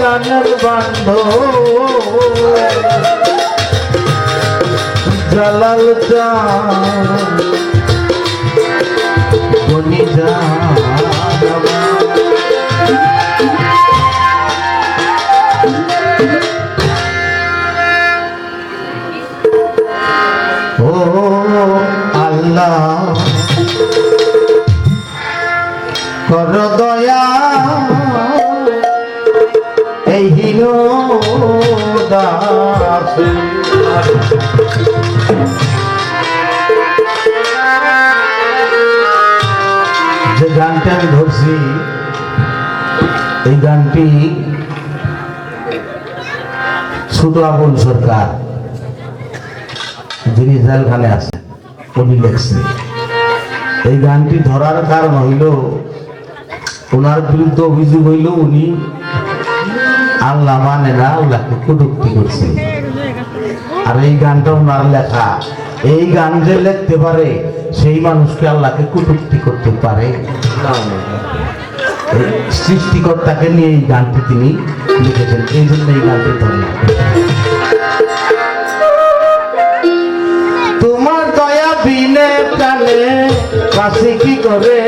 গানের বান্ধ জালাল চান বনি ও কর দয়া। যে গানটা আমি ধরছি, এই গানটি ছোট আপন সরকার, যিনি জেলখানে আছে উনি লেখছে এই গানটি ধরার কারণ হইল, ওনার বিরুদ্ধে অভিযোগ হইল, উনি আল্লাহ মানে না আল্লাহকে কটুক্তি করছে আর এই গানটা ওনার লেখা। এই গান যে লিখতে পারে, সেই মানুষকে আল্লাহকে কটুক্তি করতে পারে। সৃষ্টিকর্তাকে নিয়ে এই গানটি তিনি লিখেছেন। এই জন্য এই গানটি ধরলাম তোমার দয়া বিনে প্রাণে কাছে কি করে?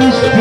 করছে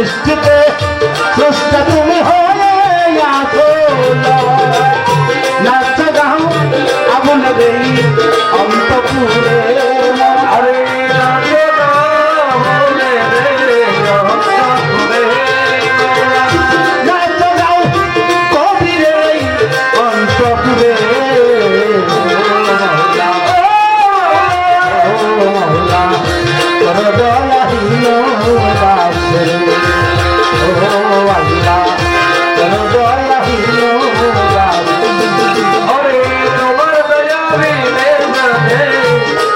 সৃষ্টিতে সৃষ্টা তুমি হয়ে আছো গাও আগুন অন্তপুরে।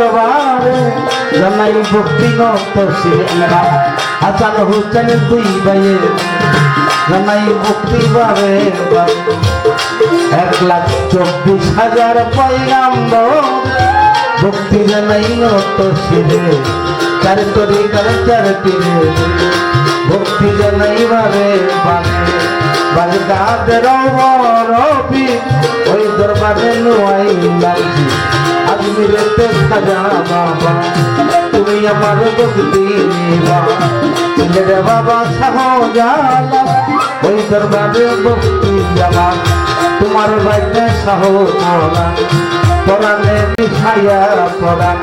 দরবারে জানাই ভক্তি নত শিরা হাসান দুই ভাইয়ে, জানাই ভক্তি বাবে এক লাখ চব্বিশ হাজার পয়গাম্বর ভক্তি জানাই নত শিরে চার তরি কার চার তীরে ভক্তি জানাই বাবে বানে বাজে কাদের রবি ওই দরবারে নোয়াই লাগছি আদমি রেতে খাজা বাবা তুমি আমার ভক্তি নিবা রে বাবা শাহজালা ওই দরবারে ভক্তি আমার তোমার বাইতে শাহজালা পরাণে মিশাইয়া পরাণ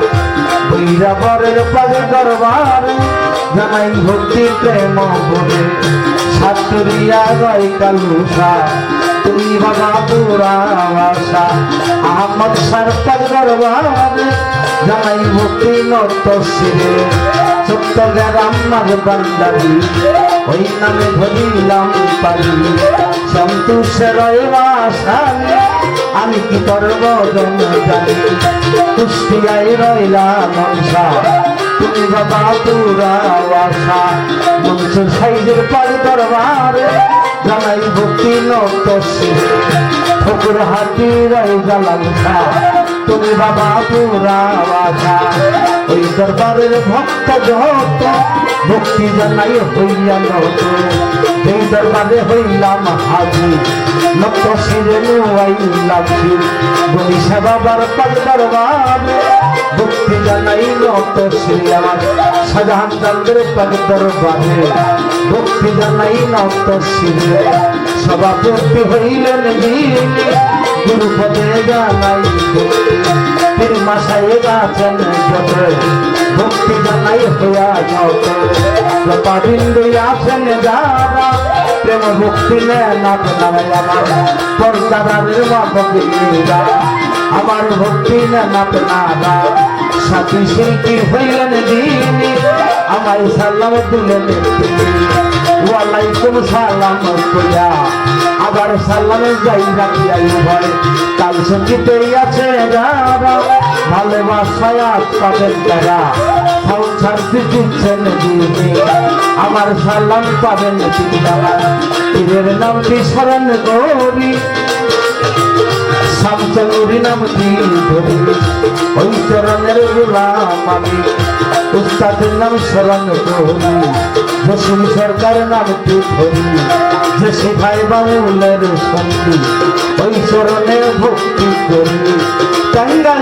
বৈরা বরের পালে দরবার জানাই ভক্তি প্রেম বলে সাতুরিয়া গাই কালুসা তুমি বাবা পুরা ভাষা আহমদ সরকার দরবার জানাই ভক্তি নত শিরে সত্য গ্রাম বান্দারি, ওই নামে ধরিলাম পারি সন্তোষের বাসানি আমি কি করব জন জানি কুষ্টিয়ায় রইলাম মনসা তুমি বাবা পুরা আশা মনসুর সাইজের পাল দরবারে জানাই ভক্তি নত হাতি রই গালাম তুমি বাবা পুরা ওই দরবারের ভক্ত যত ভক্তি জানাই হইয়া নত এই দরবারে হইলাম হাজি নত শিরে নুয়াইলাম শির। গণিসা বাবার পাল দরবারে ভক্তি জানাই নত শ্রী শাহজাহান চন্দ্রের পাল দরবারে ভক্তি জানাই নত শিরে। সভাপতি হইলেন দিন গুরুপদে জানাই পীর মাসায় গাছেন যত ভক্তি জানাই হইয়া যত লতাবিন্দু আছেন যারা, প্রেম ভক্তি নাথ নারায় আমার। পর্দারের বাপা আমার ভক্তি নাথ নারা সাথী শিল্পী হইলেন দিন আমায় সালাম দিলেন ওয়ালাইকুম সালাম কইয়া আবার সালামে যাই রাখিয়াই ভয় কাল সঙ্গীতে আছে যারা ভালোবাসায় পাবেন তারা সংসার দিচ্ছেন আমার সালাম পাবেন তিনি আমার পীরের নামটি স্মরণ করি? শামচুরি নাম ধরি। ওই চরণের গোলাম আমি উস্তাদের নাম শরণ ধরি জসিম সরকার নামটি ধরি যে শিখাই বাউলের সঙ্গী। ওই চরণে ভক্তি করি। টাঙ্গা